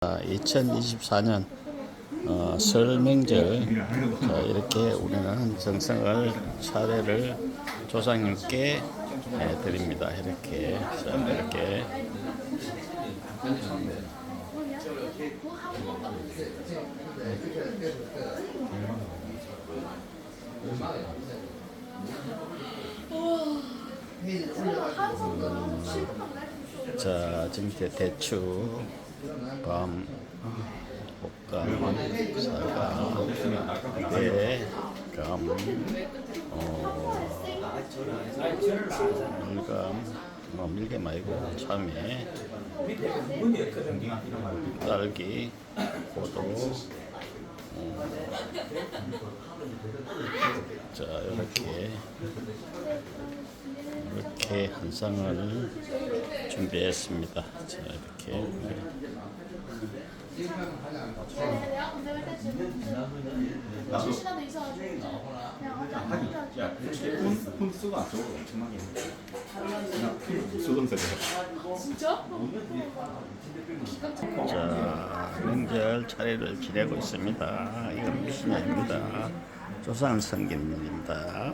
2024년 어, 설 명절 자, 이렇게 우리는 정성을 차례를 조상님께 예, 드립니다. 이렇게 자, 이렇게 자 지금 대- 대추 밤 볶감 사과 대감 어, 밀감 뭐 밀감 아니고 참외 딸기 포도 어, 자 이렇게 이렇게 한 상을 준비했습니다. 자 이렇게 실시간에 있어가지고 그냥 야, 폰, 폰 쓰고 안 쓰고 엄청나게. 그냥 폰 쓰던 소리. 진짜? 자 명절 차례를 지내고 있습니다. 이건 미신이 아닙니다. 조상 성경입니다.